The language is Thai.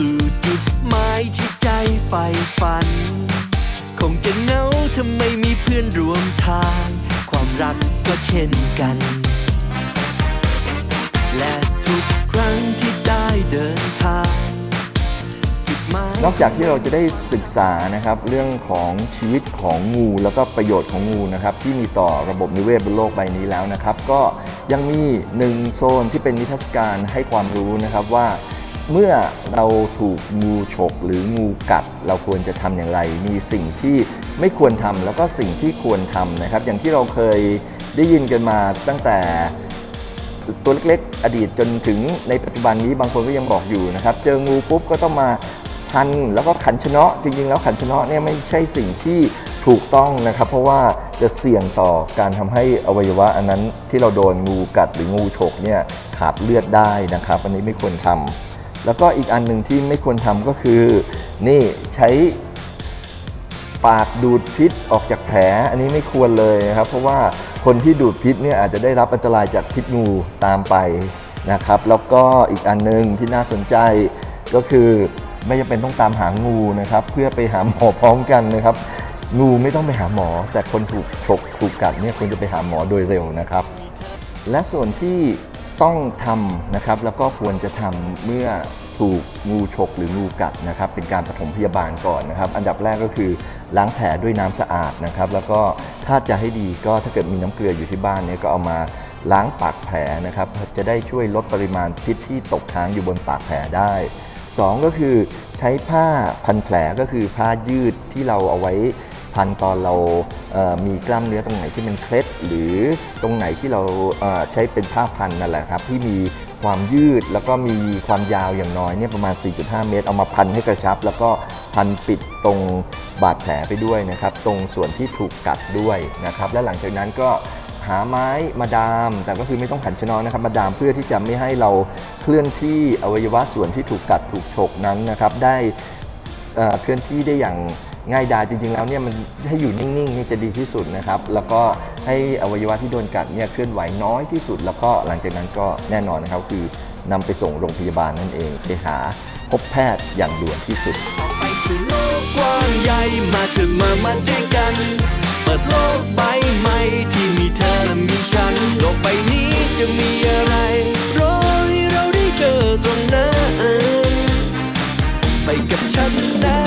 สู่จุดหมายที่ใจใฝ่ฝัน คงจะเงาทำไมมีเพื่อนร่วมทาง ความรักก็เช่นกัน และทุกครั้งที่ได้เดินทางนอกจากที่เราจะได้ศึกษานะครับเรื่องของชีวิตของงูแล้วก็ประโยชน์ของงูนะครับที่มีต่อระบบนิเวศบนโลกใบนี้แล้วนะครับ ก็ยังมีหนึ่งโซนที่เป็นนิทรรศการให้ความรู้นะครับว่า เมื่อเราถูกงูฉกหรืองูกัด เราควรจะทำอย่างไร มีสิ่งที่ไม่ควรทำแล้วก็สิ่งที่ควรทำนะครับ อย่างที่เราเคยได้ยินกันมาตั้งแต่ตัวเล็กๆ อดีตจนถึงในปัจจุบันนี้บางคนก็ยังบอกอยู่นะครับ เจองูปุ๊บก็ต้องมาพันแล้วก็ขันชนะจริงๆ แล้วขันชนะเนี่ยไม่ใช่สิ่งที่ถูกต้องนะครับ เพราะว่าจะเสี่ยงต่อการทำให้อวัยวะอันนั้นที่เราโดนงูกัดหรืองูฉกเนี่ยขาดเลือดได้นะครับ อันนี้ไม่ควรทำ แล้วก็อีกอันหนึ่งที่ไม่ควรทำก็คือ นี่ใช้ปากดูดพิษออกจากแผลอันนี้ไม่ควรเลยนะครับ เพราะว่าคนที่ดูดพิษเนี่ยอาจจะได้รับอันตรายจากพิษงูตามไปนะครับ แล้วก็อีกอันหนึงที่น่าสนใจก็คือไม่จำเป็นต้องตามหางูนะครับ เพื่อไปหาหมอพร้อมกันนะครับ งูไม่ต้องไปหาหมอ แต่คนถูกฉกถูกกัดเนี่ยควรจะไปหาหมอโดยเร็วนะครับ และส่วนที่ ต้องทำนะครับแล้วก็ควรจะทำเมื่อถูกงูฉกหรืองูกัดนะครับเป็นการปฐมพยาบาลก่อนนะครับ อันดับแรกก็คือล้างแผลด้วยน้ำสะอาดนะครับ แล้วก็ถ้าจะให้ดีก็ถ้าเกิดมีน้ำเกลืออยู่ที่บ้านเนี่ยก็เอามาล้างปากแผลนะครับจะได้ช่วยลดปริมาณพิษที่ตกค้างอยู่บนปากแผลได้สองก็คือใช้ผ้าพันแผลก็คือผ้ายืดที่เราเอาไว้ พันตอนเรามีกล้ามเนื้อตรงไหนที่เป็นเคล็ด หรือตรงไหนที่เราใช้เป็นผ้าพันนั่นแหละครับ ที่มีความยืดแล้วก็มีความยาวอย่างน้อยเนี่ยประมาณ 4.5 เมตร เอามาพันให้กระชับ แล้วก็พันปิดตรงบาดแผลไปด้วยนะครับ ตรงส่วนที่ถูกกัดด้วยนะครับ และหลังจากนั้นก็หาไม้มาดาม แต่ก็คือไม่ต้องขันชนอนะครับ มาดามเพื่อที่จะไม่ให้เราเคลื่อนที่อวัยวะส่วนที่ถูกกัดถูกฉกนั้นนะครับ ได้เคลื่อนที่ได้อย่าง ง่ายดายจริงๆแล้วเนี่ยมันให้อยู่นิ่งๆนี่จะดีที่สุดนะครับ แล้วก็ให้อวัยวะที่โดนกัดเนี่ยเคลื่อนไหวน้อยที่สุด แล้วก็หลังจากนั้นก็แน่นอนนะครับคือนำไปส่งโรงพยาบาลนั่นเองไปหาพบแพทย์อย่างด่วนที่สุดกว้างใหญ่มาเถอะมามาด้วยกัน เปิดโลกใบใหม่ที่มีเธอและมีฉันโลกใบนี้จะมีอะไรรอให้เราได้เจอตรงนั้นไปกับฉันนะ